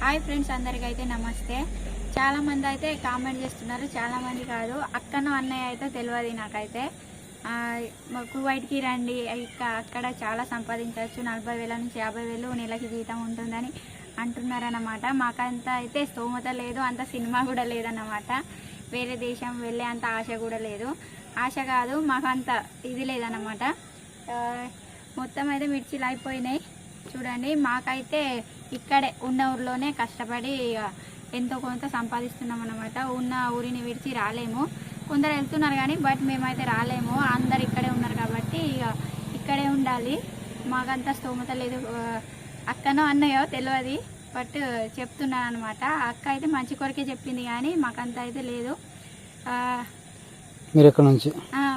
Hi friends అందరికైతే అయితే నమస్తే. చాలా మంది అయితే కామెంట్ చేస్తున్నారు. చాలా మంది కాదు. అక్కను అన్నయ్య అయితే తెలియదు నాకైతే. కువైట్కి రండి. అక్కడ చాలా సంపాదించవచ్చు. నలభై వేల నుంచి యాభై వేలు నెలకి జీతం ఉంటుందని అంటున్నారన్నమాట. మాకంత అయితే స్తోమత లేదు. అంత సినిమా కూడా లేదన్నమాట. వేరే దేశం వెళ్ళే అంత ఆశ కూడా లేదు. ఆశ కాదు మాకు అంత ఇది లేదన్నమాట. మొత్తం అయితే మిర్చిలు అయిపోయినాయి. చూడండి మాకైతే ఇక్కడే ఉన్న ఊర్లోనే కష్టపడి ఎంతో కొంత సంపాదిస్తున్నాం అనమాట ఉన్న ఊరిని విడిచి రాలేము. కొందరు వెళ్తున్నారు కానీ బట్ మేమైతే రాలేము. అందరు ఇక్కడే ఉన్నారు కాబట్టి ఇక ఇక్కడే ఉండాలి. మాకంత స్తోమత లేదు. అక్కనో అన్నయ్యో తెలియదు బట్ చెప్తున్నాను అనమాట అక్క అయితే మంచి కొరకే చెప్పింది కానీ మాకంత అయితే లేదు. ఆ, మీరు ఎక్కడి నుంచి?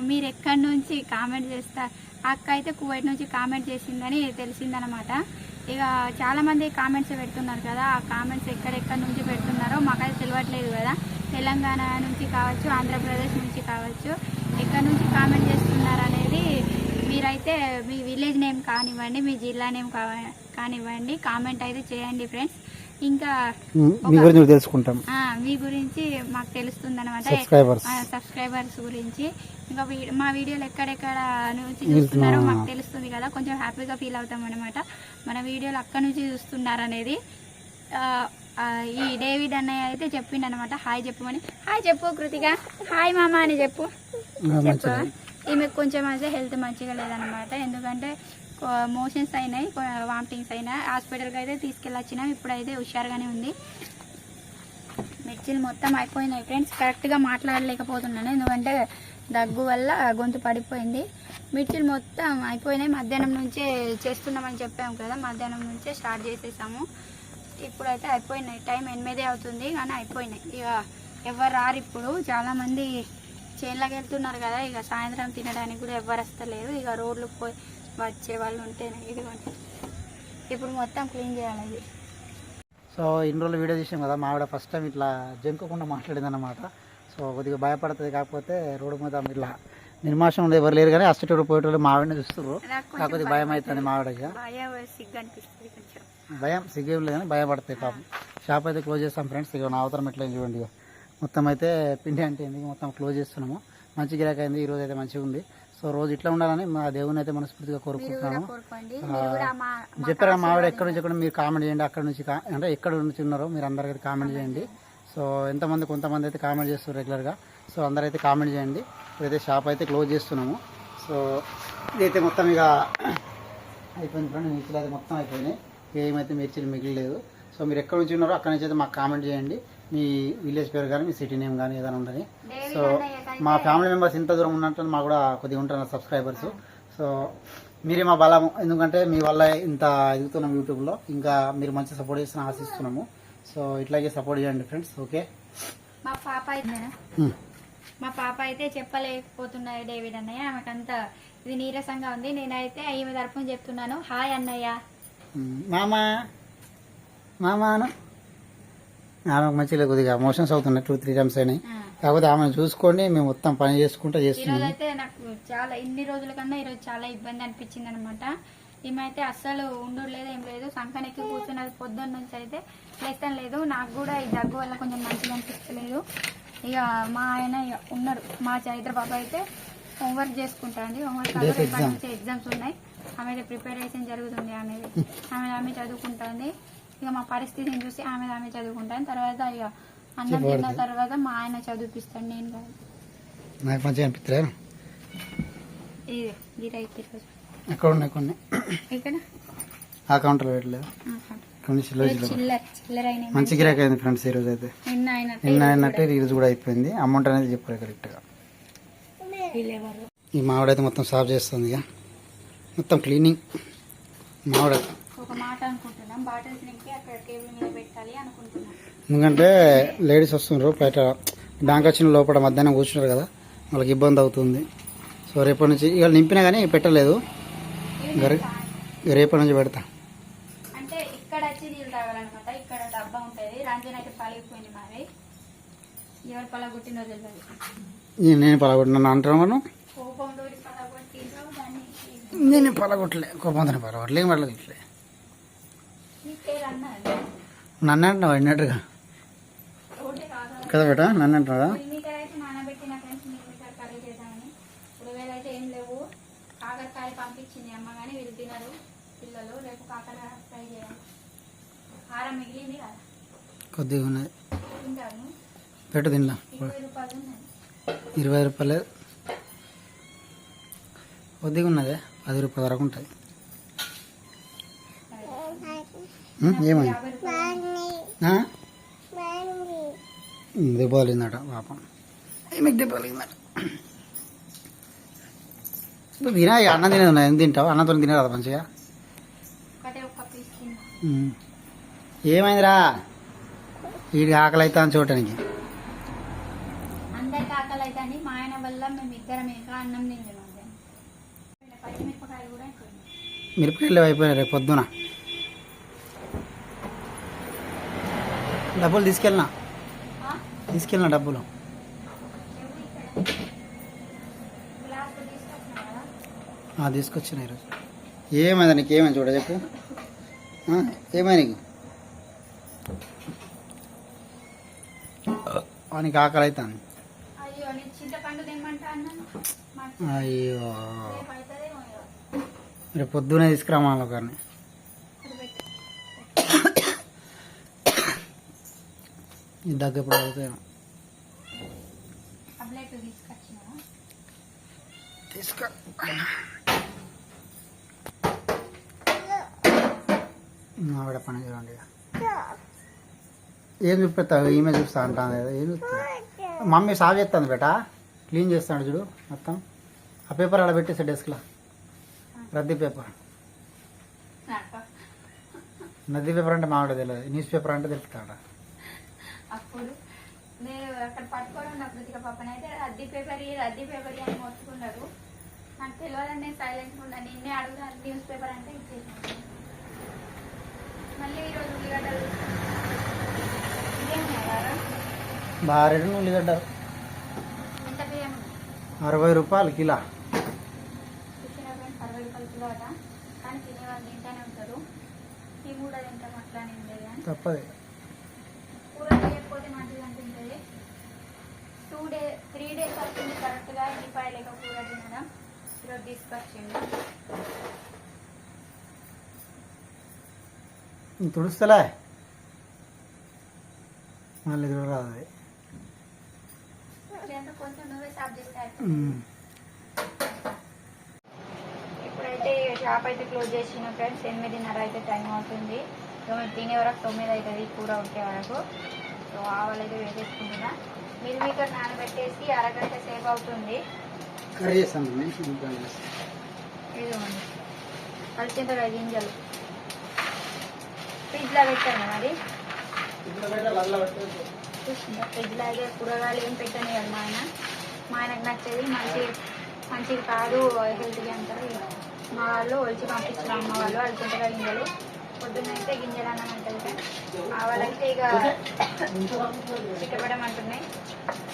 మీరు ఎక్కడి నుంచి కామెంట్ చేస్తా అక్క అయితే కువైట్ నుంచి కామెంట్ చేసిందని తెలిసిందనమాట ఇక చాలామంది కామెంట్స్ పెడుతున్నారు కదా ఆ కామెంట్స్ ఎక్కడెక్కడి నుంచి పెడుతున్నారో మాకైతే తెలియట్లేదు కదా. తెలంగాణ నుంచి కావచ్చు ఆంధ్రప్రదేశ్ నుంచి కావచ్చు ఎక్కడి నుంచి కామెంట్ చేస్తున్నారు అనేది మీరైతే మీ విలేజ్ నేమ్ కానివ్వండి మీ జిల్లా నేమ్ కానివ్వండి కామెంట్ అయితే చేయండి ఫ్రెండ్స్ ఇంకా మ్, గురించి తెలుసుకుంటాం. ఆ, మీ గురించి మాకు తెలుస్తుంది అనమాట సబ్స్క్రైబర్స్ సబ్స్క్రైబర్స్ గురించి. ఇంకా మా వీడియోలు ఎక్కడెక్కడ నుంచి చూస్తున్నారో మాకు తెలుస్తుంది కదా. కొంచెం హ్యాపీగా ఫీల్ అవుతాం అనమాట మన వీడియోలు అక్కడ నుంచి చూస్తున్నారు అనేది. ఈ డేవిడ్ అన్నయ్య అయితే చెప్పిండు అనమాట హాయ్ చెప్పమని. హాయ్ చెప్పు కృతిక. హాయ్ మామ అని చెప్పు. చెప్పు. మంచిది. ఈమెకు కొంచెం అయితే హెల్త్ మంచిగా లేదనమాట ఎందుకంటే మోషన్స్ అయినాయి వామిటింగ్స్ అయినాయి హాస్పిటల్కి అయితే తీసుకెళ్ళొచ్చినాం. ఇప్పుడైతే హుషారుగానే ఉంది. మిర్చిలు మొత్తం అయిపోయినాయి ఫ్రెండ్స్. కరెక్ట్గా మాట్లాడలేకపోతున్నాను. ఎందుకంటే దగ్గు వల్ల గొంతు పడిపోయింది. మిర్చిలు మొత్తం అయిపోయినాయి. మధ్యాహ్నం నుంచే చేస్తున్నామని చెప్పాము కదా. మధ్యాహ్నం నుంచే స్టార్ట్ చేసేసాము. ఇప్పుడైతే అయిపోయినాయి. టైం ఎనిమిదే అవుతుంది కానీ అయిపోయినాయి. ఇక ఎవరు రారు ఇప్పుడు. చాలామంది చేనులకు వెళ్తున్నారు కదా ఇక సాయంత్రం తినడానికి కూడా ఎవరు వస్తలేరు. ఇక రోడ్లు పోయి వచ్చే వాళ్ళు ఉంటేనే ఇదిగోండి. ఇప్పుడు మొత్తం క్లీన్ చేయాలి ఇది సో ఇన్ని రోజులు వీడియో చేసాం కదా మా ఆవిడ ఫస్ట్ టైం ఇట్లా జంకకుండా మాట్లాడింది అనమాట సో కొద్దిగా భయపడుతుంది కాకపోతే రోడ్డు మీద ఇట్లా నిర్మాషం ఎవరు లేరు కానీ అస్టేటోడు పోయేటోళ్ళు మా ఆవిడని కొంచెం కాకపోతే భయం అవుతుంది మా ఆవిడకి. భయం సిగ్గు అనిపిస్తుంది కొంచెం. భయం సిగ్గేం లేదు కానీ భయపడతాయి పాపం. షాప్ అయితే క్లోజ్ చేస్తాం ఫ్రెండ్స్ ఇక నా అవతరం ఎట్లా చూడండి ఇక మొత్తం అయితే పిండి అంటే ఏంది మొత్తం క్లోజ్ చేస్తున్నాము. మంచి గిరాక్ అయింది ఈ రోజు అయితే మంచిగా ఉంది. సో రోజు ఇట్లా ఉండాలని మా దేవుని అయితే మనస్ఫూర్తిగా మీరు కూడా కోరుకుంటున్నాను కోరుకోండి. మీరు కూడా మా మాకు చెప్పారా మా ఆవిడ ఎక్కడి నుంచి ఎక్కడ మీరు కామెంట్ చేయండి అక్కడ నుంచి కా- అంటే ఎక్కడ నుంచి ఉన్నారో మీరు అందరికీ కామెంట్ చేయండి. సో ఎంతమంది కొంతమంది అయితే కామెంట్ చేస్తారు రెగ్యులర్గా సో అందరైతే కామెంట్ చేయండి. ఇప్పుడైతే షాప్ అయితే క్లోజ్ చేస్తున్నాము. సో ఇదైతే మొత్తం ఇక అయిపోయింది ఫ్రెండ్ మిర్చిలు అయితే మొత్తం అయిపోయినాయి. ఏమైతే మిర్చిలు మిగిలిలేదు. సో మీరు ఎక్కడ నుంచి ఉన్నారో అక్కడ నుంచి అయితే మాకు కామెంట్ చేయండి. మీ విలేజ్ పేరు కానీ మీ సిటీ నేమ్ కానీ ఏదైనా ఉండని డేవిడ్ సో మా ఫ్యామిలీ మెంబర్స్ ఇంత దూరం ఉన్నట్టు మాకు కూడా కొద్దిగా ఉంటున్నారు సబ్స్క్రైబర్స్. సో మీరే మా బలం. ఎందుకంటే మీ వల్ల ఇంత ఎదుగుతున్నాం యూట్యూబ్లో ఇంకా మీరు మంచి సపోర్ట్ చేసిన ఆశిస్తున్నాము. సో ఇట్లాగే సపోర్ట్ చేయండి ఫ్రెండ్స్ ఓకే? మా పాప అయితే మా పాప అయితే చెప్పలేకపోతున్నాయి డేవిడ్ అన్నయ్య. ఆమెకంతా ఇది నీరసంగా ఉంది. నేనైతే ఈమె తరఫున చెప్తున్నాను. హాయ్ అన్నయ్య. మామా. మామాను ఆమెకు మంచిగా కొద్దిగా మోషన్స్ అవుతున్నాయి టూ త్రీ టైమ్స్ ఆ, కాకపోతే ఆమెను చూసుకొని మేము మొత్తం పని చేసుకుంటూ ఈరోజు చేస్తున్నాము అయితే నాకు చాలా ఇన్ని రోజుల కన్నా ఈరోజు చాలా ఇబ్బంది అనిపించింది అనమాట ఈమె అస్సలు ఉండు లేదు ఏం లేదు. సంకనెక్కి కూర్చున్నది పొద్దున్న నుంచి అయితే లేస్తాను లేదు. నాకు కూడా ఈ దగ్గు వల్ల కొంచెం మంచిగా అనిపించలేదు. ఇక మా ఆయన ఉన్నారు. మా చైత్ర బాబు అయితే హోంవర్క్ చేసుకుంటా అండి. హోంవర్క్ రేపటి. నుంచి ఎగ్జామ్స్ ఉన్నాయి. ఆమె ప్రిపరేషన్ జరుగుతుంది ఆమెది. ఆమె ఆమె చదువుకుంటుంది ఇక మా పరిస్థితిని చూసి ఆమె ఆమె చదువుకుంటాను. తర్వాత ఇక అన్నం తిన్న తర్వాత మా ఆయన చదివిపిస్తాడు నేను కాదు నాకు మంచిగా ఇది గిరైతే ఎక్కడ ఉన్నాయి కొన్ని? ఇక్కడ ఆ కౌంటర్లో పెట్టలేదు? కొన్ని చిల్లర మంచి గిరాక్ అయింది ఫ్రెండ్స్ ఈరోజు అయితే నిన్న అయినట్టు ఈరోజు కూడా. అయిపోయింది. అమౌంట్ అనేది చెప్పారు కరెక్ట్గా. ఈ మామిడైతే మొత్తం సాఫ్ చేస్తుంది ఇక. మొత్తం క్లీనింగ్. మామిడ ఒక మాట అనుకుంటున్నాం. బాటిల్స్ నింపి అక్కడ టేబుల్ మీద పెట్టాలి అనుకుంటున్నాం. ఎందుకంటే లేడీస్ వస్తున్నారు బయట బ్యాంక్ వచ్చిన లోపల మధ్యాహ్నం కూర్చున్నారు కదా వాళ్ళకి ఇబ్బంది అవుతుంది. సో రేపటి నుంచి ఇక నింపినా కానీ పెట్టలేదు. రేపటి నుంచి పెడతా. అంటే ఇక్కడ వచ్చి నీళ్ళు తాగాలన్నమాట ఇక్కడ డబ్బా ఉంటుంది. రంజన్ అయితే పలిగిపోయింది మాది ఎవరు పలగొట్టినో తెలియదు ఈ- నేను పలగొట్టిన? అంటాను నేను పలగొట్టలే. కోపంతో పలగొట్టలే అన్నది నన్ను అంటున్నావు అన్నట్టుగా కాదు బేట నన్ను కాకరకాయ పంపించింది అమ్మ కానీ వీళ్ళు తినరు పిల్లలు. రేపు కాకరకాయ ఫ్రై చేయాలి. కారం మిగిలింది కదా. కొద్దిగా ఉన్నది. పెట్టు ఉన్నాయి ఇరవై రూపాయలు కొద్దిగా ఉన్నదే. పది రూపాయల వరకు ఉంటుంది ఏమైంది? యాభై రూపాయలు ఆ? ఉం, దెబ్బ తగిలిందట పాపం. మీకు దెబ్బ తగిలిందట ఇప్పుడు తినా అన్నం తినేది ఎందుకు తింటావు? అన్నంతో తినరాదు మంచిగా. ఏమైందిరా వీడికి ఆకలి అవుతా అని చూడటానికి. అందరికి ఆకలి అయితే అని మా ఆయన వల్ల మేము ఇద్దరం ఇంకా అన్నం తింటున్నాం పచ్చిమిరపకాయలు కూడా ఎక్కువ ఉన్నాయి. మిరపకాయలు అయిపోయినాయి రేపు పొద్దున. డబ్బులు తీసుకెళ్ళినా. ఆ? తీసుకెళ్ళిన డబ్బులు. తీసుకొచ్చినా కదా ఆ, తీసుకొచ్చిన ఈరోజు. ఏమైంది నీకు? ఏమైంది చూడ చెప్పు. ఆ, ఏమైంది నీకు? ఆకలి అవుతుంది అయ్యో. రేపు పొద్దునే తీసుకురామాలి ఒకరిని అది పెట్టు. ఈ దగ్గర ఎప్పుడు తీసుకో. ఆవిడ పని చూడండి. ఏం చూపెడతావు? ఈమె చూస్తా అంటాను కదా ఏం చూస్తా? మమ్మీ సాగు చేస్తుంది బేట? క్లీన్ చేస్తాడు చూడు మొత్తం. ఆ పేపర్ ఆడ పెట్టేసా డెస్క్లో రద్దీ పేపర్. నద్దీ పేపర్ అంటే మావిడ తెలియదు న్యూస్ పేపర్ అంటే తెలుపుతాడ అప్పుడు నేను అక్కడ పట్టుకోవడం నా కృతిక పాపనైతే రద్దీ పేపర్ రద్దీ పేపర్ అని మొత్తుకున్నారు. నాకు తెలియదని నేను సైలెంట్గా ఉన్నాను. నిన్నే అడుగుతా న్యూస్ పేపర్ అంటే ఇచ్చేసాను మళ్ళీ ఈరోజు ఉల్లిగడ్డలు బారెడు ఉల్లిగడ్డ. అరవై రూపాయలు కిలో. అరవై రూపాయలు కిలో అట. కానీ తినేవాళ్ళు తింటానే ఉంటారు. ఈ తింటాం అట్లానే ఉండేది తప్పదు. చేయకపోతే మంచిగా అనిపించదు. టూ డే త్రీ డేస్ అవుతుంది కరెక్ట్గా ఎల్లిపాయ లేక కూర తినడం. ఈరోజు తీసుకొచ్చిండు. ఇంక తుడుస్తలే? మళ్ళీ ఎదురు రాదు అది. ఇదంతా కొంచెం నువ్వే సాఫ్ చేస్తే ఉమ్. ఇప్పుడైతే షాప్ అయితే క్లోజ్ చేసిన ఫ్రెండ్స్ ఎనిమిదిన్నర అయితే టైం అవుతుంది. సో మేము తినే వరకు తొమ్మిది అవుతుంది కూర ఉడికే వరకు. సో ఆవాలు అయితే వేసేసుకుంటున్నా. మీరు మీకు నానబెట్టేసి అరగంట సేపు అవుతుంది. ఇదిగోండి. కలిసింటారు గింజలు. ఫ్రిడ్జ్లో పెట్టాను మరి? చూసిందా? ఫ్రిడ్జ్లో అయితే కూరగాయలు ఏం పెట్టాను కదా మా ఆయన మా ఆయనకు నచ్చేది మంచి మంచిది కాదు హెల్త్గా అంటారు మా వాళ్ళు ఒలిచి పంపించిన అమ్మ వాళ్ళు అలుకుంటారు గింజలు. పొద్దున్న అయితే గింజలు అన్నం ఉంటుంది వాళ్ళైతే ఇక చిక్కబడమంటున్నాయి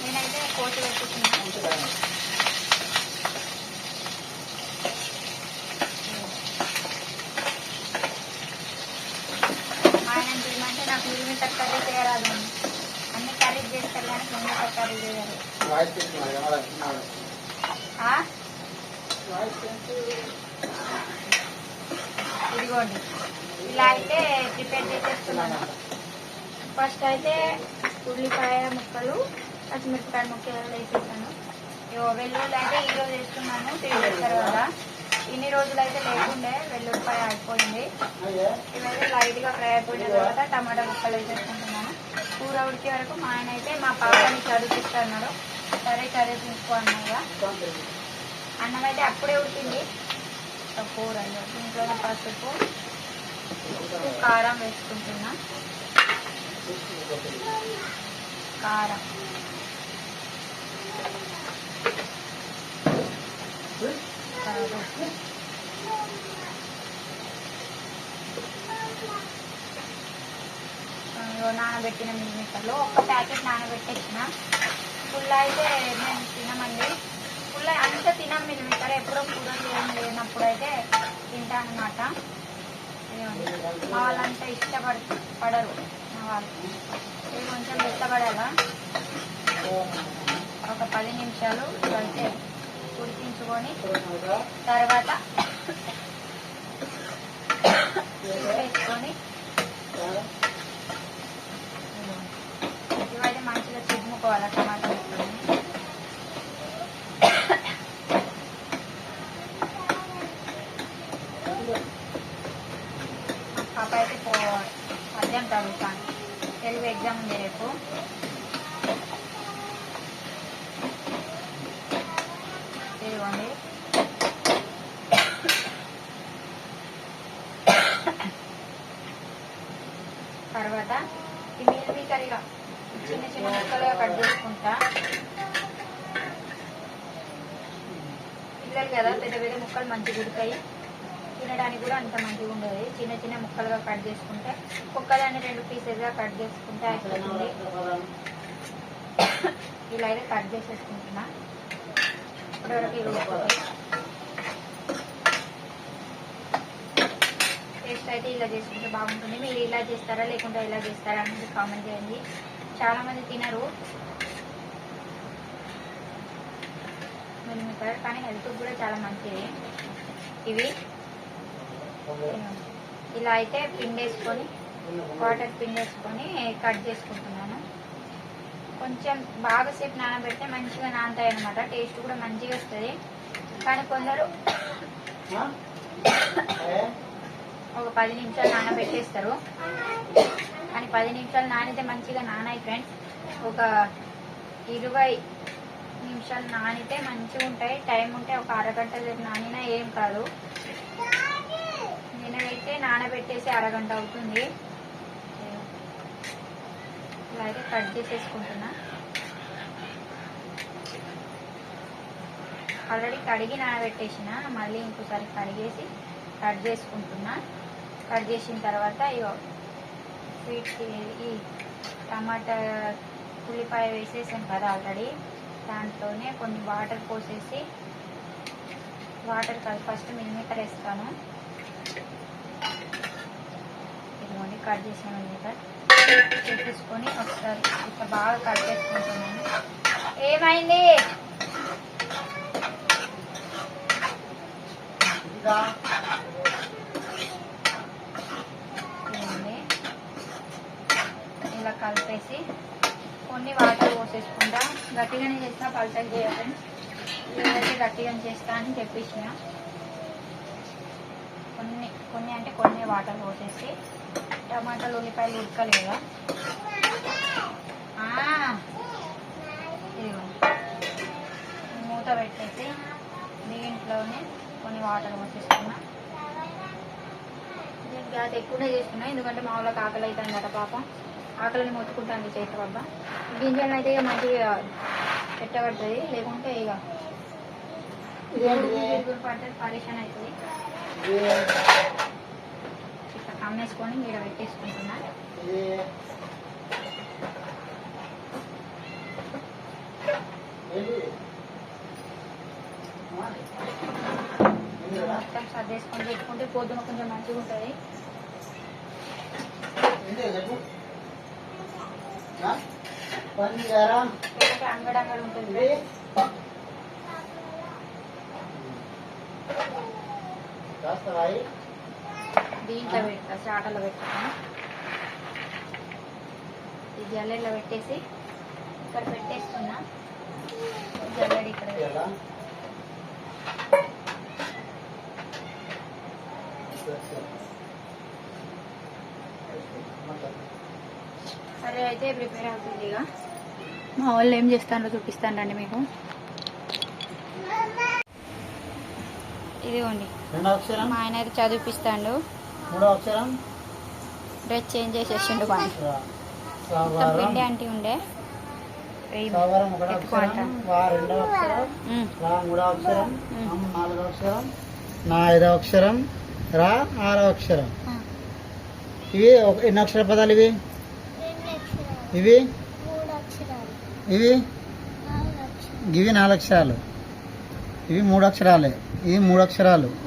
నేనైతే కోసి పెట్టుకున్నాను ఆయన ఏమంటే నాకు మిల్లిమీటర్ తక్కువ చేయరాదు అన్ని కర్రీ చేస్తారు కానీ మిల్లిమీటర్ తక్కువ చేయరు ఇదిగోండి. ఇలా అయితే ప్రిపేర్ చేసేస్తున్నాను. ఫస్ట్ అయితే ఉల్లిపాయ ముక్కలు పచ్చిమిరపకాయ ముక్కలు వేసేసాను. ఇగో వెల్లుల్లి అయితే ఈ రోజు వేస్తున్నాను త్రీ డేస్ తర్వాత. ఇన్ని రోజులు అయితే లేకుండే వెల్లుల్లిపాయ అయిపోయింది. ఇవైతే లైట్గా ఫ్రై అయిపోయిన తర్వాత టమాటా ముక్కలు వేసేసుకుంటున్నాను. కూర ఉడికే వరకు మా ఆయన అయితే మా పాపని చదివిస్తున్నాడు సరే చదివించుకో అన్నయ్య. అన్నం అయితే అప్పుడే ఉడికింది. కూర ఇంట్లో పసుపు కారం వేసుకుంటున్నా. కారం. నానబెట్టిన మిల్లిమీటర్లు ఒక ప్యాకెట్ నానబెట్టేసిన. పుల్ల అయితే మేము తినమండి. పుల్ల అంత తినం మిల్లిమీటర్ ఎప్పుడో కూర ఏం లేనప్పుడు అయితే తింటాం అనమాట మా వాళ్ళంతా ఇష్టపడ పడరు. మా ఇవి కొంచెం మెత్తబడాలా ఒక పది నిమిషాలు అయితే ఉడికించుకొని తర్వాత వేసుకొని ఇవైతే మంచిగా చిమ్ముకోవాలి టమాటా ముక్కల్ని మా పాప అయితే చదువుతాను. తెలుగు ఎగ్జామ్ ఉంది రేపు. ఇదిగోండి. తర్వాత ఈ మీల్ మీకరిగా చిన్న చిన్న ముక్కలుగా కట్ చేసుకుంటా. పిల్లలు కదా పెద్ద పెద్ద ముక్కలు మంచిగా ఉడతాయి. తినడానికి కూడా అంత మంచిగా ఉండదు. చిన్న చిన్న ముక్కలుగా కట్ చేసుకుంటే ఒక్కదాన్ని రెండు పీసెస్గా కట్ చేసుకుంటే అయిపోతుంది. ఇలా అయితే కట్ చేసేసుకుంటున్నా. ఇప్పటివరకు ఇది టేస్ట్ అయితే ఇలా చేసుకుంటే బాగుంటుంది. మీరు ఇలా చేస్తారా లేకుంటే ఇలా చేస్తారా అనేది కామెంట్ చేయండి. చాలా మంది తినరు మిల్లిమికర్ కానీ హెల్త్ కూడా చాలా మంచిది. ఇవి ఇలా అయితే పిండేసుకొని వాటర్ పిండేసుకొని కట్ చేసుకుంటున్నాను. కొంచెం బాగా సేపు నానబెడితే మంచిగా నానతాయి అనమాట టేస్ట్ కూడా మంచిగా వస్తుంది. కానీ కొందరు ఒక పది నిమిషాలు నానబెట్టేస్తారు. కానీ పది నిమిషాలు నానితే మంచిగా నానాయి ఫ్రెండ్స్. ఒక ఇరవై నిమిషాలు నానితే మంచిగా ఉంటాయి టైం ఉంటే ఒక అరగంట సేపు నానినా ఏం కాదు. అయితే నానబెట్టేసి అరగంట అవుతుంది. అలాగే కట్ చేసేసుకుంటున్నా. ఆల్రెడీ కడిగి నానబెట్టేసిన మళ్ళీ ఇంకోసారి కడిగేసి కట్ చేసుకుంటున్నా. కట్ చేసిన తర్వాత ఇగో స్వీట్కి ఈ టమాటా ఉల్లిపాయ వేసేసాం కదా ఆల్రెడీ. దాంట్లోనే కొన్ని వాటర్ పోసేసి వాటర్ కలిపి ఫస్ట్ మిల్లిమీటర్ వేస్తాను. కట్ చేసిన మిల్లిమీటర్ చేసేసుకొని ఒకసారి ఇట్లా బాగా కట్ చేసుకుంటున్నాను. ఏమైంది. ఇలా కలిపేసి కొన్ని వాటర్ పోసేసుకుంటా. గట్టిగానే చేస్తా పల్చగా చేయాలి లేదంటే గట్టిగానే చేస్తా అని చెప్పేసిన. కొన్ని కొన్ని అంటే కొన్ని వాటర్ పోసేసి టమాటాలు ఉల్లిపాయలు ఉడకాలి కదా ఆ, ఇదిగో. మూత పెట్టేసి దీంట్లోనే కొన్ని వాటర్ పోసేసుకున్నా. నేను గ్యాస్ ఎక్కువనే చేసుకున్నా ఎందుకంటే మా వాళ్ళకి ఆకలి అవుతుందట పాపం. ఆకలిని మొత్తుకుంటాను చేతి బాబా గింజలను అయితే ఇక మంచిగా పెట్టబడుతుంది లేకుంటే ఇక పడుతుంది పరేషాన్ అవుతుంది. కమ్మేసుకొని ఇక్కడ పెట్టేసుకుంటున్నా మొత్తం సర్దేసుకొని పెట్టుకుంటే పొద్దున కొంచెం మంచిగా ఉంటుంది. పంజరం లేకపోతే అంగడి అంగడి ఉంటుంది. కాస్తవాయి దీంట్లో పెడతా చాటలో పెట్టుకుని ఈ జల్లెల్లో పెట్టేసి ఇక్కడ పెట్టేస్తున్నా. జల్లెడ ఇక్కడ సరే అయితే ప్రిపేర్ అవుతుంది ఇక. మా వాళ్ళు ఏం చేస్తానో చూపిస్తానండి మీకు. ఇదిగోండి. మా ఆయన అయితే చదివిపిస్తాడు. మూడో అక్షరం? డ్రెస్ చేంజ్ చేసేసిండు పిండి అంటి ఉండే. సవరం ఒకటో. అక్షరం వా రెండో అక్షరం. రా మూడో అక్షరం నాలుగో అక్షరం నా ఐదో అక్షరం రా ఆరో అక్షరం. ఇవి ఒక- ఎన్ని అక్షర పదాలు ఇవి? ఇవి? ఇవి? ఇవి నాలుగు అక్షరాలు. ఇవి మూడు అక్షరాలే. ఇవి మూడు అక్షరాలు.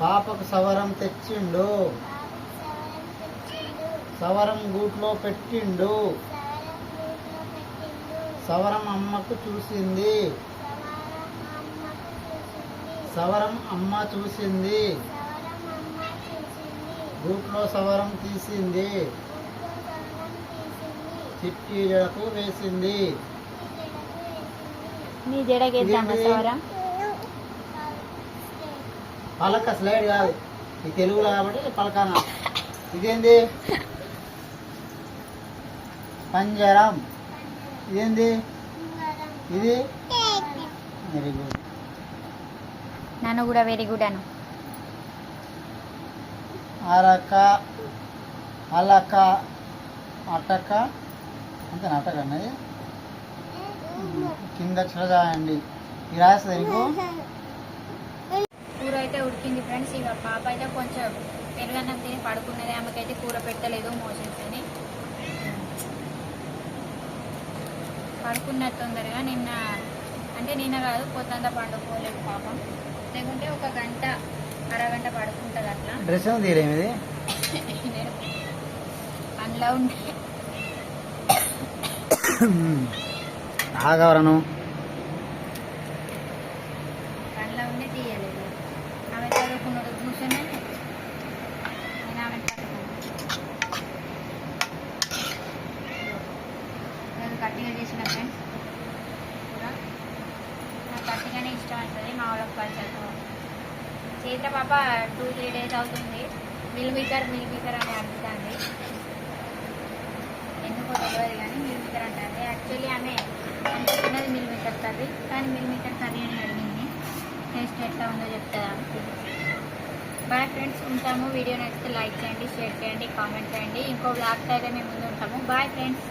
పాపకు సవరం తెచ్చిండు. సవరం గూట్లో పెట్టిండు. సవరం అమ్మకు చూసింది. సవరం అమ్మ చూసింది. గూట్లో సవరం తీసింది. చిట్టి జడకు వేసింది. నీ జడకేద్దామా? సవరం? పలక స్లైడ్ కాదు. ఈ తెలుగులో కాబట్టి పలకాన. ఇదేంది? పంజరం. ఇదేంది? ఇది? వెరీ గుడ్ నన్ను కూడా వెరీ గుడ్ అను. అరక అలక అటక. అంతే అటక అన్నది? కింద రాస్తుంది నీకు కూర అయితే ఉడికింది ఫ్రెండ్స్. ఇక పాప అయితే కొంచెం పెరుగన్నం తిని పడుకున్నది. ఆమెకైతే కూర పెట్టలేదు మోషన్స్ అని. పడుకున్నది తొందరగా. నిన్న అంటే నిన్న కాదు పొద్దంతా పండుకోలేదు పాపం. లేకుంటే ఒక గంట అరగంట పడుకుంటుంది అట్లా. డ్రెస్ ఏమో తీరేమి ఇది నేను అందులో ఉండే ఆగవరను అందులో ఉండే తీయలేదు ఆమె చదువుకున్నాడు కూర్చొని నేను ఆమె నేను గట్టిగా చేసిన ఫ్రెండ్స్ కూడా నాకు గట్టిగానే ఇష్టం అవుతుంది మా వాళ్ళకి పల్చర్ చేత పాప టూ త్రీ డేస్ అవుతుంది. మిల్ మీకర్ మిల్ మీకర్ అని అడుగుతుంది ఎందుకో తెలియదు కానీ మిల్ మీకర్ అంటుంది. యాక్చువల్లీ ఆమె అనుకుంటున్నది మిల్ కర్రీ కానీ మిల్ కర్రీ అని అడిగింది. టేస్ట్ ఎట్లా ఉందో చెప్తుంది బాయ్ ఫ్రెండ్స్ ఉంటాము. వీడియో నచ్చితే లైక్ చేయండి షేర్ చేయండి కామెంట్ చేయండి. ఇంకో బ్లాగ్తో అయితే మేము ముందు ఉంటాము. Bye friends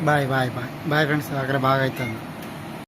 bye bye bye bye friends అక్కడ బాగా అవుతుంది.